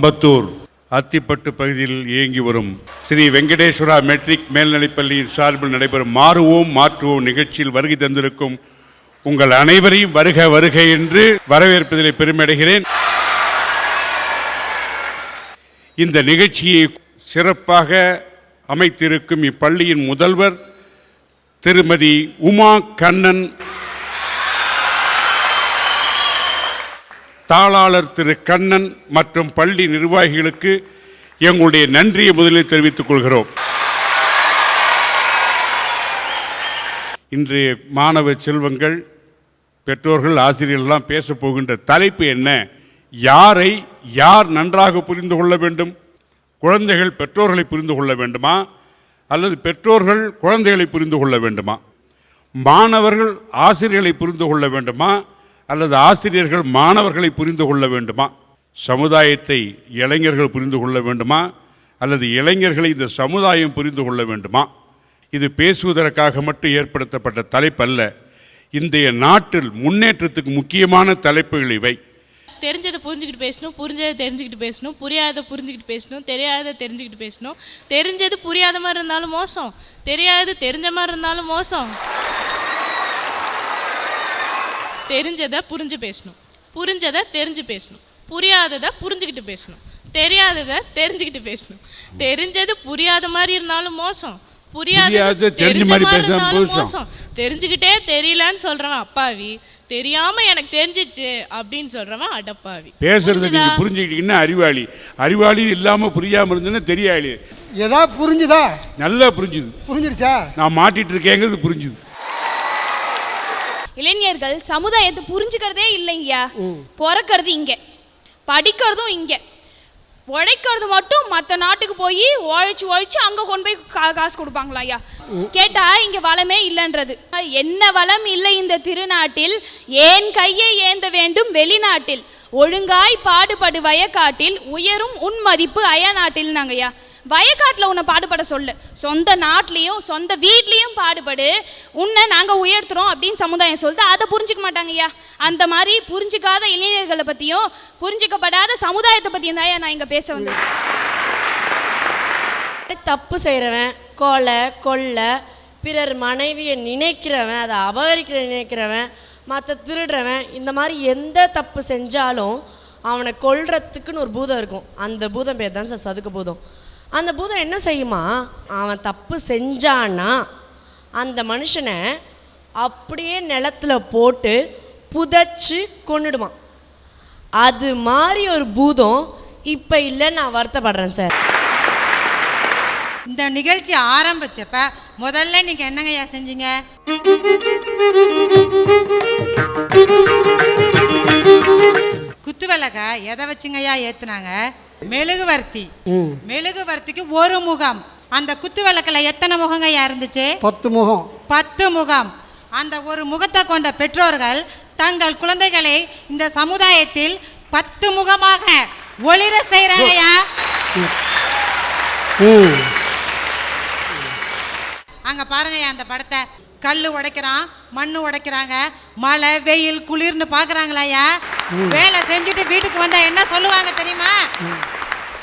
அம்பத்தூர் அத்திப்பட்டு பகுதியில் இயங்கி வரும் ஸ்ரீ வெங்கடேஸ்வரா மெட்ரிக் மேல்நிலைப்பள்ளியின் சார்பில் நடைபெறும் மாறுவோம் மாற்றுவோம் நிகழ்ச்சியில் வருகை தந்திருக்கும் உங்கள் அனைவரையும் வருக வருக என்று வரவேற்பதிலே பெருமையடைகிறேன். இந்த நிகழ்ச்சியை சிறப்பாக அமைத்திருக்கும் இப்பள்ளியின் முதல்வர் திருமதி உமா கண்ணன் தாளாளர் திரு கண்ணன் மற்றும் பள்ளி நிர்வாகிகளுக்கு எங்களுடைய நன்றியை முதலில் தெரிவித்துக் கொள்கிறோம். இன்றைய மாணவ செல்வங்கள் பெற்றோர்கள் ஆசிரியர்கள்லாம் பேசப் போகின்ற தலைப்பு என்ன? யாரை யார் நன்றாக புரிந்து கொள்ள வேண்டும்? குழந்தைகள் பெற்றோர்களை புரிந்து கொள்ள வேண்டுமா? அல்லது பெற்றோர்கள் குழந்தைகளை புரிந்து கொள்ள வேண்டுமா? மாணவர்கள் ஆசிரியர்களை புரிந்து கொள்ள வேண்டுமா? அல்லது ஆசிரியர்கள் மாணவர்களை புரிந்து கொள்ள வேண்டுமா? சமுதாயத்தை இளைஞர்கள் புரிந்து கொள்ள வேண்டுமா? அல்லது இளைஞர்களை இந்த சமுதாயம் புரிந்து கொள்ள வேண்டுமா? இது பேசுவதற்காக மட்டும் ஏற்படுத்தப்பட்ட தலைப்பல்ல. இன்றைய நாட்டில் முன்னேற்றத்துக்கு முக்கியமான தலைப்புகள் இவை. தெரிஞ்சதை புரிஞ்சுக்கிட்டு பேசணும் புரிஞ்சதை தெரிஞ்சுக்கிட்டு பேசணும் புரியாத புரிஞ்சுக்கிட்டு பேசணும் தெரியாத தெரிஞ்சுக்கிட்டு பேசணும். தெரிஞ்சது புரியாத மாதிரி இருந்தாலும் மோசம். தெரியாதது தெரிஞ்ச மாதிரி இருந்தாலும் மோசம். தெரிஞ்சதை புரிஞ்சு பேசணும். புரிஞ்சதை தெரிஞ்சு பேசணும். புரியாததை புரிஞ்சுக்கிட்டு பேசணும். தெரியாததை தெரிஞ்சுக்கிட்டு பேசணும். தெரிஞ்சது புரியாத மாதிரி இருந்தாலும் மோசம். புரியாதது தெரிஞ்ச மாதிரி இருந்தாலும் மோசம். தெரிஞ்சுக்கிட்டே தெரியலன்னு சொல்றவன் அப்பாவி. தெரியாம எனக்கு தெரிஞ்சிச்சு அப்படின்னு சொல்றவன் அடப்பாவி. பேசுறதை? நீங்க புரிஞ்சுக்கிட்டீங்கன்னா அறிவாளி. அறிவாளி இல்லாம புரியாம இருந்ததுன்னா தெரியாளி. ஏதா புரிஞ்சுதா? நல்லா புரிஞ்சுது. புரிஞ்சிருச்சா நான் மாட்டிட்டு இருக்கேங்கிறது புரிஞ்சுது. இளைஞர்கள் சமுதாயத்தை புரிஞ்சுக்கிறதே இல்லைங்கய்யா. பிறக்கிறது இங்க படிக்கிறதும் இங்க உழைக்கிறது மட்டும் மற்ற நாட்டுக்கு போய் உழைச்சு உழைச்சு அங்க கொண்டு போய் கா- காசு கொடுப்பாங்களா ஐயா கேட்டா இங்க வளமே இல்லைன்றது. என்ன வளம் இல்லை இந்த திருநாட்டில் ஏன் கையை ஏந்த வேண்டும் வெளிநாட்டில்? ஒழுங்காய் பாடுபடு வயக்காட்டில் உயரும் உன் மதிப்பு அயநாட்டில் நாங்கய்யா வயக்காட்டில் உன்னை பாடுபட சொல்லு. சொந்த நாட்டிலையும் சொந்த வீட்லேயும் பாடுபடு. உன்னை நாங்கள் உயர்த்துறோம் அப்படின்னு சமுதாயம் சொல்லுது. அதை புரிஞ்சுக்க மாட்டாங்கய்யா அந்த மாதிரி புரிஞ்சுக்காத இளைஞர்களை பற்றியும் புரிஞ்சுக்கப்படாத சமுதாயத்தை பற்றியும் தான் நான் இங்கே பேச வந்தேன். தப்பு செய்கிறவன் கொலை கொள்ளை பிறர் மனைவியை நினைக்கிறவன் அதை அபகரிக்கிற நினைக்கிறவன் மற்ற திருடுறவன் இந்த மாதிரி எந்த தப்பு செஞ்சாலும் அவனை கொல்றதுக்குன்னு ஒரு பூதம் இருக்கும். அந்த பூதம் பேர் தான் சார் சதுக்க பூதம். அந்த பூதம் என்ன செய்யுமா? அவன் தப்பு செஞ்சான்னா அந்த மனுஷனை அப்படியே நிலத்துல போட்டு புதைச்சி கொண்டுடுவான் அது மாதிரி ஒரு பூதம் இப்போ இல்லைன்னு நான் வருத்தப்படுறேன் சார். இந்த நிகழ்ச்சி ஆரம்பிச்சப்ப முதல்ல நீங்க என்னங்கய்யா செஞ்சீங்க? குத்துவிளக்க எதை வச்சுங்கய்யா ஏத்துனாங்க? மெழுகுவர்த்தி. மெழுகுவர்த்திக்கு ஒரு முகம். அந்த குத்து விளக்குல எத்தனை முகங்கய்யா இருந்துச்சு? பத்து முகம். பத்து முகம். அந்த ஒரு முகத்தை கொண்ட பெற்றோர்கள் தங்கள் குழந்தைகளை இந்த சமுதாயத்தில் பத்து முகமாக ஒளிர செய்கிறாங்கய்யா அங்க பாருங்கய்யா அந்த படத்தை. கல் உடைக்கிறான் மண்ணு உடைக்கிறாங்க மழை வெயில் குளிர்னு பாக்குறாங்களாயா வேலை செஞ்சுட்டு வீட்டுக்கு வந்தா என்ன சொல்லுவாங்க தெரியுமா?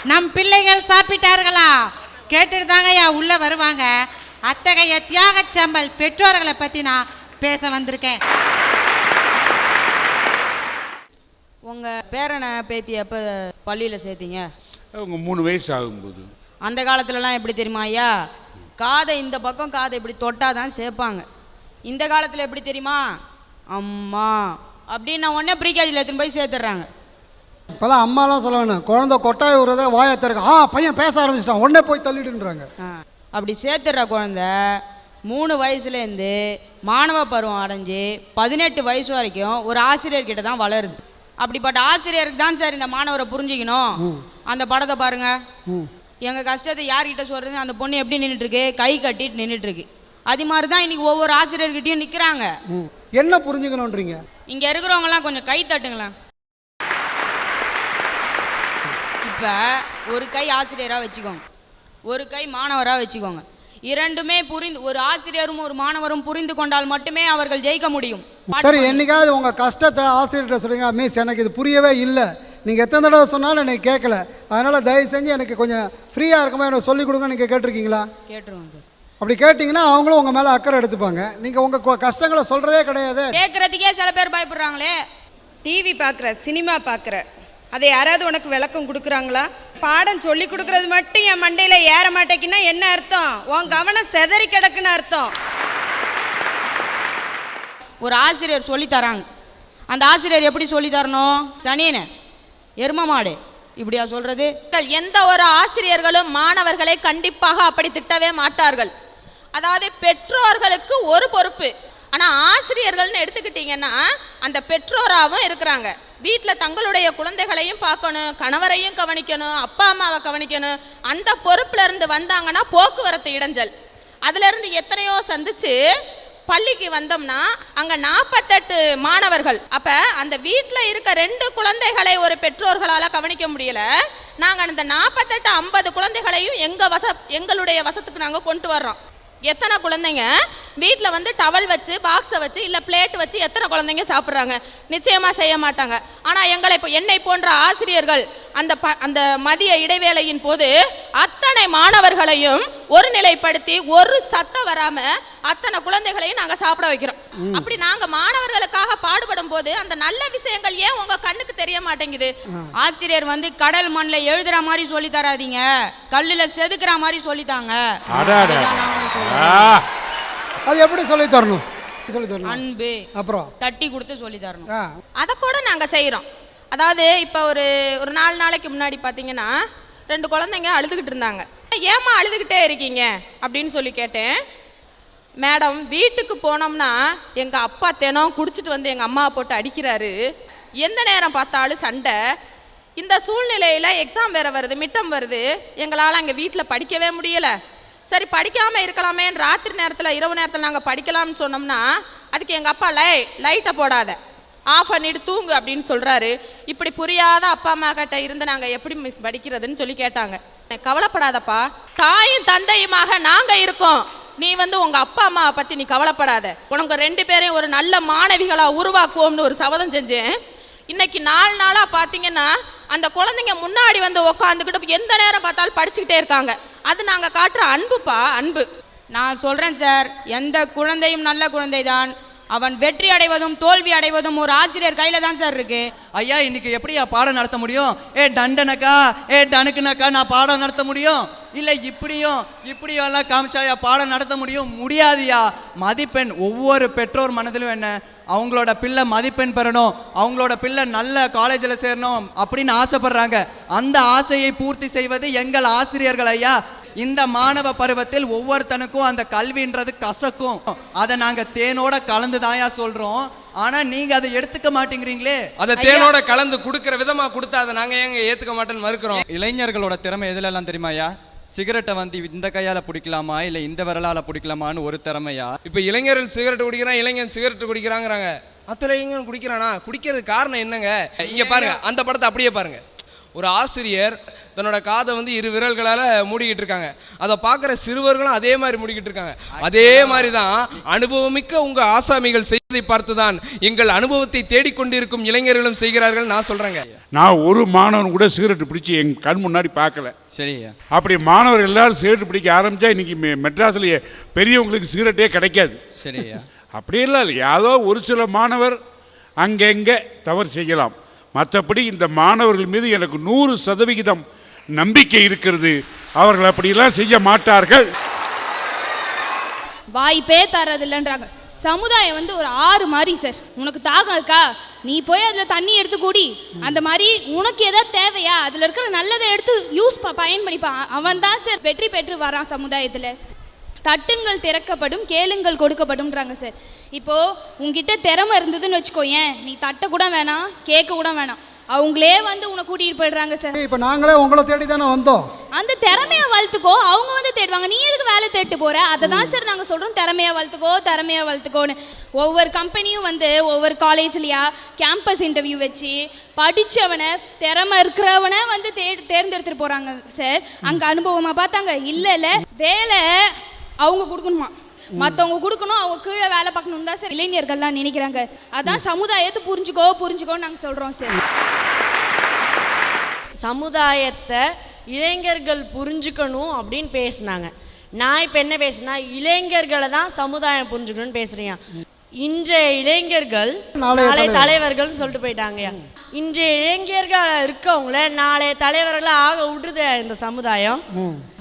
நம் பிள்ளைகள் சாப்பிட்டார்களா? கேட்டுட்டு தாங்கய்யா உள்ள வருவாங்க. அத்தகைய தியாகச் சம்பல் பெற்றோர்களை பத்தி நான் பேச வந்திருக்கேன். உங்கள் பேரனை பேத்தி எப்போ பள்ளியில் சேர்த்தீங்க? அவங்க மூணு வயசு ஆகும்போது. அந்த காலத்துலலாம் எப்படி தெரியுமா ஐயா? காதை இந்த பக்கம் காதை இப்படி தொட்டால் தான் சேர்ப்பாங்க. இந்த காலத்தில் எப்படி தெரியுமா? அம்மா அப்படின்னு நான் உடனே ப்ரீகேஜியில் எடுத்துன்னு போய் சேர்த்துட்றாங்க இப்போதான் அம்மாலாம் சொல்ல வேணும் குழந்தை கொட்டாய் விடுறத வாயை திறக்க. ஆ பையன் பேச ஆரம்பிச்சிட்டான் உடனே போய் தள்ளிடுன்றாங்க. அப்படி சேர்த்துடுற குழந்த மூணு வயசுலேருந்து மாணவ பருவம் அடைஞ்சு பதினெட்டு வயசு வரைக்கும் ஒரு ஆசிரியர்கிட்ட தான் வளருது. அப்படிப்பட்ட ஆசிரியருக்கு தான் சார் இந்த மாணவரை புரிஞ்சுக்கணும். அந்த படத்தை பாருங்க. எங்க கஷ்டத்தை யார்கிட்ட சொல்றது? அந்த பொண்ணு எப்படி நின்றுட்டு இருக்கு? கை கட்டிட்டு நின்றுட்டு இருக்கு. அது மாதிரி தான் இன்னைக்கு ஒவ்வொரு ஆசிரியர்கிட்டயும் நிக்கிறாங்க. ம். என்ன புரிஞ்சுக்கணுன்றீங்க? இங்க இருக்கிறவங்கலாம் கொஞ்சம் கை தட்டுங்களேன். இப்ப ஒரு கை ஆசிரியரா வச்சுக்கோங்க. ஒரு கை மாணவரா வச்சுக்கோங்க. இரண்டுமே புரிந்து ஒரு ஆசிரியரும் ஒரு மாணவரும் புரிந்து கொண்டால் மட்டுமே அவர்கள் ஜெயிக்க முடியும். சரி என்னைக்காவது உங்கள் கஷ்டத்தை ஆசிரியர்கிட்ட சொல்லுங்க மிஸ் எனக்கு இது புரியவே இல்லை. நீங்கள் எத்தனை தடவை சொன்னாலும் எனக்கு கேட்கல. அதனால் தயவு செஞ்சு எனக்கு கொஞ்சம் ஃப்ரீயாக இருக்கும்போது எனக்கு சொல்லிக் கொடுங்க நீங்கள் கேட்டிருக்கீங்களா? கேட்டுருவோம் அப்படி கேட்டிங்கன்னா அவங்களும் உங்கள் மேலே அக்கறை எடுத்துப்பாங்க. நீங்கள் உங்கள் கஷ்டங்களை சொல்கிறதே கிடையாது. கேட்குறதுக்கே சில பேர் பயப்படுறாங்களே. டிவி பார்க்குற சினிமா பார்க்குற அதை யாராவது உனக்கு விளக்கம் கொடுக்குறாங்களா? பாடம் சொல்லி கொடுக்கறது மட்டும் என் மண்டையில் ஏற மாட்டேங்குன்னா என்ன அர்த்தம்? உன் கவனம் செதறி கிடக்குன்னு அர்த்தம். ஒரு ஆசிரியர் சொல்லி தராங்க. அந்த ஆசிரியர் எப்படி சொல்லி தரணும்? சனியனே எரும மாடு. இப்படியா சொல்றது? எந்த ஒரு ஆசிரியர்களும் மாணவர்களை கண்டிப்பாக அப்படி திட்டவே மாட்டார்கள். அதாவது பெற்றோர்களுக்கு ஒரு பொறுப்பு. ஆனால் ஆசிரியர்கள்னு எடுத்துக்கிட்டிங்கன்னா அந்த பெற்றோராகவும் இருக்கிறாங்க. வீட்டில் தங்களுடைய குழந்தைகளையும் பார்க்கணும் கணவரையும் கவனிக்கணும் அப்பா அம்மாவை கவனிக்கணும். அந்த பொறுப்புலேருந்து வந்தாங்கன்னா போக்குவரத்து இடைஞ்சல். அதுலேருந்து எத்தனையோ சந்திச்சு பள்ளிக்கு வந்தோம்னா அங்கே நாற்பத்தெட்டு மாணவர்கள். அப்போ அந்த வீட்டில் இருக்க ரெண்டு குழந்தைகளை ஒரு பெற்றோர்களால் கவனிக்க முடியல. நாங்கள் அந்த நாற்பத்தெட்டு ஐம்பது குழந்தைகளையும் எங்கள் வச எங்களுடைய வசத்துக்கு நாங்கள் கொண்டு வர்றோம். எத்தனை குழந்தைங்க? வீட்டில் வந்து டவல் வச்சு பாக்ஸை வச்சு இல்லை பிளேட் வச்சு எத்தனை குழந்தைங்க சாப்பிட்றாங்க? நிச்சயமாக செய்ய மாட்டாங்க. ஆனால் எங்களை இப்போ என்னை போன்ற ஆசிரியர்கள் அந்த ப அந்த மதிய இடைவேளையின் போது அத்தனை மாணவர்களையும் ஒருநிலைப்படுத்தி ஒரு சத்தம் வராம அத்தனை குழந்தைகளையும் நாங்கள் சாப்பிட வைக்கிறோம். அப்படி நாங்கள் மாணவர்களுக்காக பாடுபடும் போது அந்த நல்ல விஷயங்கள் ஏன் உங்க கண்ணுக்கு தெரிய மாட்டேங்குது? ஆசிரியர் வந்து கடல் மண்ணில் எழுதுற மாதிரி சொல்லி தராதீங்க. கல்லில் செதுக்குற மாதிரி சொல்லித்தாங்க அது எப்படி சொல்லி தரணும்? சொல்லி தரணும். அன்பு. அப்புறம்? தட்டி கொடுத்து சொல்லி தரணும். அதை கூட நாங்கள் செய்கிறோம் அதாவது இப்போ ஒரு ஒரு நாலு நாளைக்கு முன்னாடி பார்த்தீங்கன்னா ரெண்டு குழந்தைங்க அழுதுகிட்டு இருந்தாங்க. ஏம்மா அழுதுகிட்டே இருக்கீங்க? அப்படின்னு சொல்லி கேட்டேன். மேடம் வீட்டுக்கு போனோம்னா எங்கள் அப்பா தினம் குடிச்சிட்டு வந்து எங்கள் அம்மாவை போட்டு அடிக்கிறாரு. எந்த நேரம் பார்த்தாலும் சண்டை. இந்த சூழ்நிலையில் எக்ஸாம் வேறு வருது மிட்டம் வருது. எங்களால் அங்கே வீட்டில் படிக்கவே முடியலை. சரி படிக்காமல் இருக்கலாமேன்னு ராத்திரி நேரத்தில் இரவு நேரத்தில் நாங்கள் படிக்கலாம்னு சொன்னோம்னா அதுக்கு எங்கள் அப்பா லை லைட்டை போடாத. ஆஃப் பண்ணிட்டு தூங்கு அப்படின்னு சொல்கிறாரு இப்படி புரியாத அப்பா அம்மா கிட்ட இருந்து நாங்கள் எப்படி மிஸ் படிக்கிறதுன்னு சொல்லி கேட்டாங்க. கவலைப்படாதப்பா. தாயும் தந்தையுமாக நாங்கள் இருக்கோம். நீ வந்து உங்கள் அப்பா அம்மாவை பற்றி நீ கவலைப்படாத. உனக்கு ரெண்டு பேரையும் ஒரு நல்ல மாணவிகளாக உருவாக்குவோம்னு ஒரு சபதம் செஞ்சேன். இன்னைக்கு நாலு நாளாக பார்த்தீங்கன்னா அந்த குழந்தைங்க முன்னாடி வந்து உக்காந்துக்கிட்டு எந்த நேரம் பார்த்தாலும் படிச்சுக்கிட்டே இருக்காங்க. அது நாங்கள் காட்டுற அன்புப்பா அன்பு. நான் சொல்கிறேன் சார் எந்த குழந்தையும் நல்ல குழந்தை தான் அவன் வெற்றி அடைவதும் தோல்வி அடைவதும் ஒரு ஆசிரியர் கையில தான் சார் இருக்கு. ஐயா இன்னைக்கு எப்படியா பாடம் நடத்த முடியும்? ஏ டண்டனக்கா ஏ டனுக்குனக்கா நான் பாடம் நடத்த முடியும்? இல்லை இப்படியும் இப்படியும் எல்லாம் காமிச்சாயா? பாடம் நடத்த முடியும்? முடியாதியா. மதிப்பெண் ஒவ்வொரு பெற்றோர் மனதிலும் என்ன? அவங்களோட பிள்ளை மதிப்பெண் பெறணும். அவங்களோட பிள்ளை நல்ல காலேஜில் சேரணும் அப்படின்னு ஆசைப்படுறாங்க. அந்த ஆசையை பூர்த்தி செய்வது எங்கள் ஆசிரியர்கள் ஐயா. இந்த மாணவ பருவத்தில் ஒவ்வொருத்தனுக்கும் அந்த கல்வின்றது கசக்கும். அதை நாங்கள் தேனோட கலந்து தாயா சொல்கிறோம் ஆனால் நீங்கள் அதை எடுத்துக்க மாட்டேங்கிறீங்களே? அதை தேனோட கலந்து கொடுக்கிற விதமா கொடுத்தா அதை நாங்க ஏங்க ஏத்துக்க மாட்டேன்னு மறுக்கிறோம்? இளைஞர்களோட திறமை எதுலெல்லாம் தெரியுமாயா சிகரெட்டை வந்து இந்த கையால் பிடிக்கலாமா இல்லை இந்த விரலால் பிடிக்கலாமான்னு ஒரு திறமையா? இப்ப இளைஞர்கள் சிகரெட் குடிக்கிறான் இளைஞன் சிகரெட் குடிக்கிறாங்கறாங்க. அத்தனை இளைஞன் குடிக்கிறானா? குடிக்கிறது காரணம் என்னங்க? இங்க பாருங்க அந்த படத்தை அப்படியே பாருங்க. ஒரு ஆசிரியர் தன்னோட காதை வந்து இரு விரல்களால மூடிக்கிட்டு இருக்காங்க. அதை பார்க்குற சிறுவர்களும் அதே மாதிரி மூடிக்கிட்டு இருக்காங்க. அதே மாதிரி தான் அனுபவமிக்க உங்க ஆசாமிகள் செய்வதை பார்த்துதான் எங்கள் அனுபவத்தை தேடிக்கொண்டிருக்கும் இளைஞர்களும் செய்கிறார்கள் நான் சொல்றேங்க. நான் ஒரு மாணவன் கூட சிகரெட் பிடிச்சி என் கண் முன்னாடி பார்க்கல. சரியா அப்படி மாணவர்கள் எல்லாரும் சிகரெட் பிடிக்க ஆரம்பிச்சா இன்னைக்கு மெ- மெட்ராஸ்ல பெரியவங்களுக்கு சிகரெட்டே கிடைக்காது. சரியா அப்படியெல்லாம் இல்லை. ஏதோ ஒரு சில மாணவர் அங்கங்கே தவறு செய்யலாம். மற்றபடி இந்த மாணவர்கள் மீது எனக்கு நூறு சதவிகிதம் நம்பிக்கை இருக்கிறது. அவர்கள் அப்படியெல்லாம் செய்ய மாட்டார்கள். வாய்ப்பே தரதில்லைன்றாங்க. சமுதாயம் வந்து ஒரு ஆறு மாதிரி சார் உனக்கு தாகம் இருக்கா? நீ போய் அதில் தண்ணி எடுத்து கூடி. அந்த மாதிரி உனக்கு எதாவது தேவையா? அதில் இருக்கிற நல்லதை எடுத்து யூஸ் பயன் பண்ணிப்பான் அவன் தான் சார் வெற்றி பெற்று வரான் சமுதாயத்தில். தட்டுங்கள் திறக்கப்படும் கேளுங்கள் கொடுக்கப்படும்ன்றாங்க சார் இப்போது உங்ககிட்ட திறமை இருந்ததுன்னு வச்சுக்கோயேன் நீ தட்ட கூட வேணாம் கேட்க கூட வேணாம். அவங்களே வந்து உன்னை கூட்டிகிட்டு போயிடுறாங்க சார் இப்போ நாங்களே உங்களை தேடி தானே வந்தோம். அந்த திறமையை வளர்த்துக்கோ அவங்க வந்து தேடுவாங்க. நீ எதுக்கு வேலை தேட்டு போற? அதை தான் சார் நாங்கள் சொல்கிறோம் திறமையை வளர்த்துக்கோ திறமையை வளர்த்துக்கோன்னு. ஒவ்வொரு கம்பெனியும் வந்து ஒவ்வொரு காலேஜ்லையா கேம்பஸ் இன்டர்வியூ வச்சு படித்தவனை திறமை இருக்கிறவனை வந்து தே தேர்ந்தெடுத்துட்டு போகிறாங்க சார் அங்கே அனுபவமாக பார்த்தாங்க? இல்லை இல்லை. வேலை அவங்க கொடுக்கணுமா? மற்றவங்க கொடுக்கணும் அவங்க கீழே வேலை பார்க்கணும் தான் சார் இளைஞர்கள்லாம் நினைக்கிறாங்க. அதான் சமுதாயத்தை புரிஞ்சுக்கோ புரிஞ்சுக்கோன்னு நாங்கள் சொல்கிறோம் சார். சமுதாயத்தை இளைஞர்கள் புரிஞ்சுக்கணும் அப்படின்னு பேசுனாங்க. நான் இப்போ என்ன பேசுனா இளைஞர்களை தான் சமுதாயம் புரிஞ்சுக்கணும்னு பேசுறேன் இன்றைய இளைஞர்கள் நாளைய நாளை தலைவர். தலைவர்கள்னு சொல்லிட்டு போயிட்டாங்கய்யா இன்றைய இளைஞர்கள் இருக்கவங்கள நாளைய தலைவர்களாக ஆக விடுது இந்த சமுதாயம்.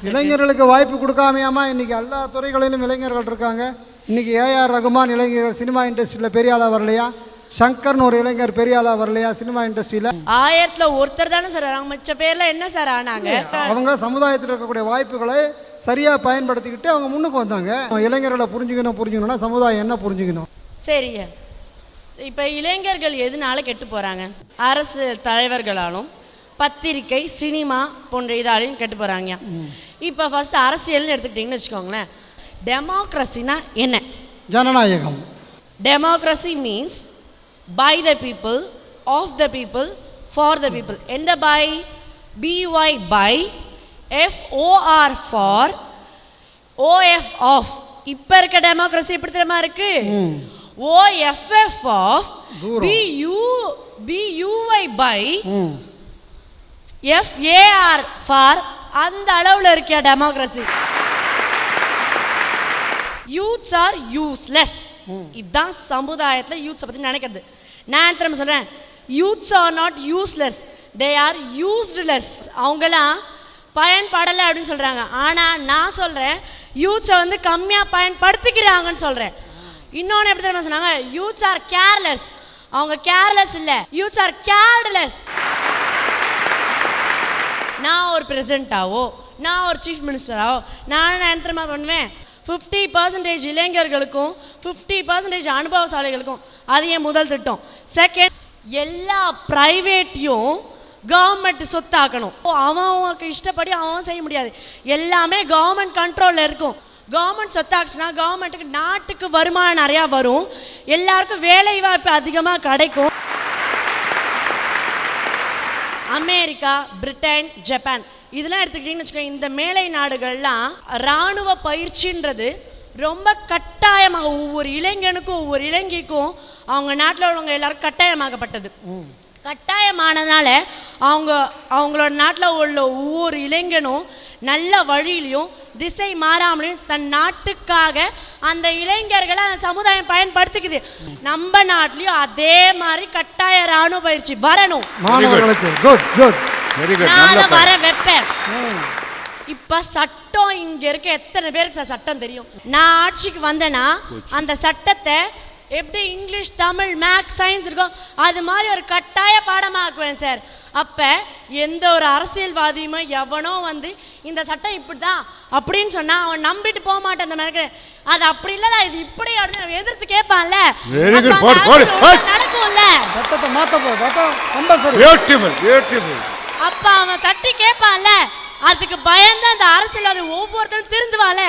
இளைஞர்களுக்கு வாய்ப்பு கொடுக்காமையாமா? இன்னைக்கு எல்லா துறைகளிலும் இளைஞர்கள் இருக்காங்க. இன்னைக்கு ஏஆர் ரகுமான் இளைஞர்கள் சினிமா இண்டஸ்ட்ரியில் பெரிய ஆளாக வரலையா? சங்கர்னு ஒரு இளைஞர் பெரிய ஆளாக வரலையா சினிமா இண்டஸ்ட்ரியில்? ஆயிரத்துல ஒருத்தர் தானே சார் வராங்க. மிச்ச பேர்ல என்ன சார் ஆனாங்க? அவங்க சமுதாயத்தில் இருக்கக்கூடிய வாய்ப்புகளை சரியாக பயன்படுத்திக்கிட்டு அவங்க முன்னுக்கு வந்தாங்க. இளைஞர்களை புரிஞ்சுக்கணும் புரிஞ்சுக்கணும்னா சமுதாயம் என்ன புரிஞ்சுக்கணும்? சரிங்க. இப்போ இளைஞர்கள் எதனால கெட்டு போகிறாங்க அரசு தலைவர்களாலும் பத்திரிக்கை சினிமா போன்ற இதாலையும் கெட்டு போகிறாங்க இப்போ ஃபர்ஸ்ட் அரசியல்னு எடுத்துக்கிட்டிங்கன்னு வச்சுக்கோங்களேன். டெமோக்ரஸினா என்ன? ஜனநாயகம். Democracy means by the people of the people for the people எந்த by B Y by F O R for O F of இப்போ இருக்க டெமோக்ரஸி எப்படி தெரியுமா இருக்கு? O F F of B U B U Y by F A R far அந்த அளவில் இருக்க democracy youths R useless இதுதான் சமுதாயத்தில் யூத்ஸை பற்றி நினைக்கிறது. நான் திரும்ப சொல்கிறேன் youths are not useless they are useless அவங்களாம் பயன்படலை அப்படின்னு சொல்கிறாங்க ஆனால் நான் சொல்கிறேன் யூத்ஸை வந்து கம்மியாக பயன்படுத்திக்கிறாங்கன்னு சொல்கிறேன் இன்னொன்று எப்படி தெரியுமா சொன்னாங்க? யூத்ஸ் ஆர் கேர்லெஸ் அவங்க கேர்லெஸ் இல்லை. யூத்ஸ் ஆர் கேர்லெஸ் நான் ஒரு பிரசிடெண்ட்டாவோ நான் ஒரு சீஃப் மினிஸ்டராவோ நான் என்ன தெரியுமா பண்ணுவேன்? ஃபிஃப்டி பர்சன்டேஜ் இளைஞர்களுக்கும் ஃபிஃப்டி பர்சன்டேஜ் அனுபவசாலிகளுக்கும் அது என் முதல் திட்டம்? செகண்ட் எல்லா ப்ரைவேட்டையும் கவர்மெண்ட் சொத்தாக்கணும். அவன் அவனுக்கு இஷ்டப்படி அவன் செய்ய முடியாது. எல்லாமே கவர்மெண்ட் கண்ட்ரோலில் இருக்கும். கவர்மெண்ட் சொத்தாச்சுன்னா கவர்மெண்ட்டுக்கு நாட்டுக்கு வருமானம் நிறையா வரும். எல்லாருக்கும் வேலை வாய்ப்பு அதிகமாக கிடைக்கும். America Britain Japan. இதெல்லாம் எடுத்துக்கிட்டிங்கன்னு வச்சுக்கோங்க. இந்த மேலை நாடுகள்லாம் இராணுவ பயிற்சின்றது ரொம்ப கட்டாயமாக ஒவ்வொரு இளைஞனுக்கும் ஒவ்வொரு இளைஞிக்கும் அவங்க நாட்டில் உள்ளவங்க எல்லாரும் கட்டாயமாகப்பட்டது கட்டாயமானதுனால அவங்க அவங்களோட நாட்டில் உள்ள ஒவ்வொரு இளைஞனும் நல்ல வழியிலையும் திசை மாறாமலையும் தன் நாட்டுக்காக அந்த இளைஞர்களை அந்த சமுதாயம் பயன்படுத்திக்குது. நம்ம நாட்டிலையும் அதே மாதிரி கட்டாய ராணுவ பயிற்சி வரணும். வெரி குட் நான் நல்ல அதை வர வைப்பேன். இப்ப சட்டம் இங்க இருக்க எத்தனை பேருக்கு சார் சட்டம் தெரியும்? நான் ஆட்சிக்கு வந்தேன்னா அந்த சட்டத்தை எப்படி இங்கிலீஷ் தமிழ் மேக்ஸ் சயின்ஸ் இருக்கோ அது மாதிரி ஒரு கட்டாய பாடமாக்குவேன் சார். அப்ப எந்த ஒரு அரசியல்வாதியுமே எவனோ வந்து இந்த சட்டம் இப்படிதான் அப்படின்னு சொன்னா அவன் நம்பிட்டு போக மாட்டான் அந்த மாதிரி. அது அப்படி இல்லடா இது இப்படி அப்படின்னு எதிர்த்து கேட்பான்ல. Very good. அப்ப அந்த போடு, போடு, அரசியல் போடு. நடக்கும்ல. சட்டத்தை மாற்ற போ சட்டம் கம்பல்சரி பியூட்டிஃபுல் பியூட்டிஃபுல் அப்ப அவன் தட்டி கேட்பான்ல. அதுக்கு பயந்து அந்த அரசியல் அது ஒவ்வொருத்தரும் திருந்துவால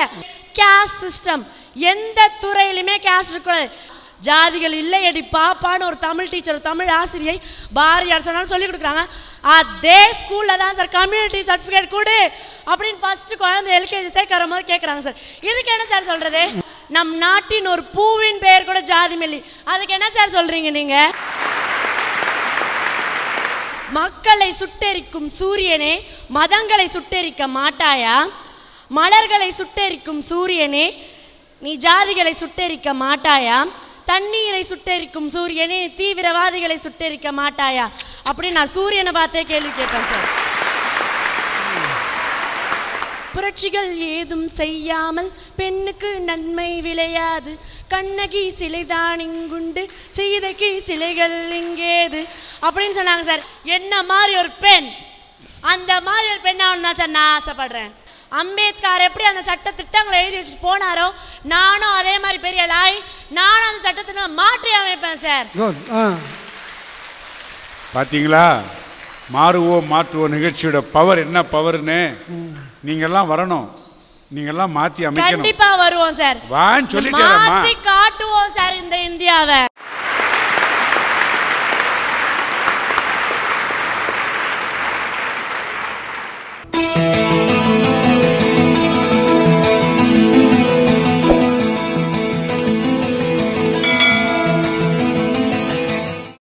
கேஸ் சிஸ்டம் எந்த துறையிலுமே கேஸ் இருக்கக்கூடாது. ஜாதிகள் இல்லையடி பாப்பான்னு ஒரு தமிழ் டீச்சர் தமிழ் ஆசிரியை பாரதியார் சொன்னாலும் சொல்லி கொடுக்குறாங்க. அதே ஸ்கூலில் தான் சார் கம்யூனிட்டி சர்டிஃபிகேட் கொடு அப்படின்னு ஃபஸ்ட்டு குழந்தை எல்கேஜி சேர்க்கிற போது கேட்குறாங்க சார். இதுக்கு என்ன சார் சொல்கிறது நம் நாட்டின் ஒரு பூவின் பெயர் கூட ஜாதி மெல்லி அதுக்கு என்ன சார் சொல்கிறீங்க நீங்கள் மக்களை சுட்டெரிக்கும் சூரியனே மதங்களை சுட்டெரிக்க மாட்டாயா? மலர்களை சுட்டெரிக்கும் சூரியனே நீ ஜாதிகளை சுட்டெரிக்க மாட்டாயா? தண்ணீரை சுட்டெரிக்கும் சூரியனே தீவிரவாதிகளை சுட்டெரிக்க மாட்டாயா? அப்படின்னு நான் சூரியனை பார்த்தே கேள்வி கேட்பேன் சார். புரட்சிகள் ஏதும் செய்யாமல் பெண்ணுக்கு நன்மை விளையாது. கண்ணகி சிலைதான் இங்குண்டு சீதைக்கு சிலைகள் இங்கேது. அப்படின்னு சொன்னாங்க சார். என்ன மாதிரி ஒரு பெண்? அந்த மாதிரி ஒரு பெண் தான் சார். நான் ஆசைப்படுறேன். அம்பேத்கர் எப்படி அந்த சட்ட திட்டங்களை எழுதி வச்சுட்டு போனாரோ நானும் அதே மாதிரி பெரிய லாய் நானும் அந்த சட்டத்தை மாற்றி அமைப்பேன் சார். குட் ஆ. பார்த்தீங்களா மாறுவோம் மாற்றுவோம் நிகழ்ச்சியோட பவர் என்ன பவர்னு நீங்கெல்லாம் வரணும். நீங்கெல்லாம் மாற்றி அமைக்கணும். கண்டிப்பா வருவோம் சார். வான்னு சொல்லிட்டேனம்மா. மாத்தி காட்டுவோம் சார் இந்த இந்தியாவை.